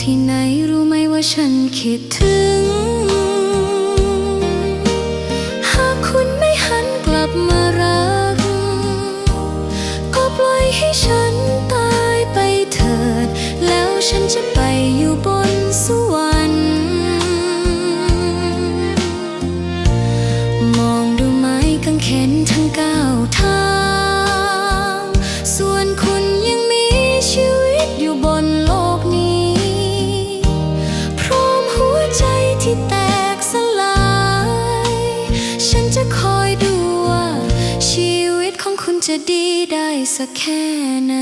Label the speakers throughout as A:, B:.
A: ที่ไหนรู้ไหมว่าฉันคิดถึง จะดีได้สักแค่ไหน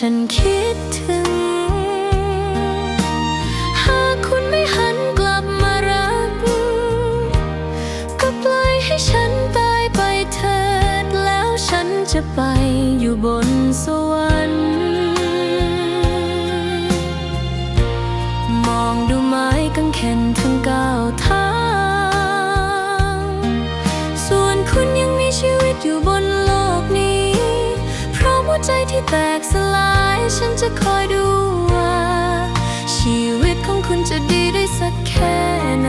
A: ฉันคิดถึง หากคุณไม่หันกลับมารัก ก็ปล่อยให้ฉันตายไปเถิด แล้วฉันจะไปอยู่บนสวรรค์ มองดูไม้กางเขนเธอ แตกสลาย ฉันจะคอยดูว่า ชีวิตของคุณจะดีได้สักแค่ไหน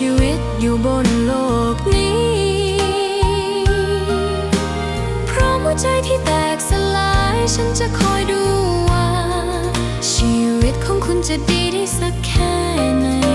A: ชีวิตอยู่บนโลกนี้ เพราะหัวใจที่แตกสลาย ฉันจะคอยดูว่า ชีวิตของคุณจะดีได้สักแค่ไหน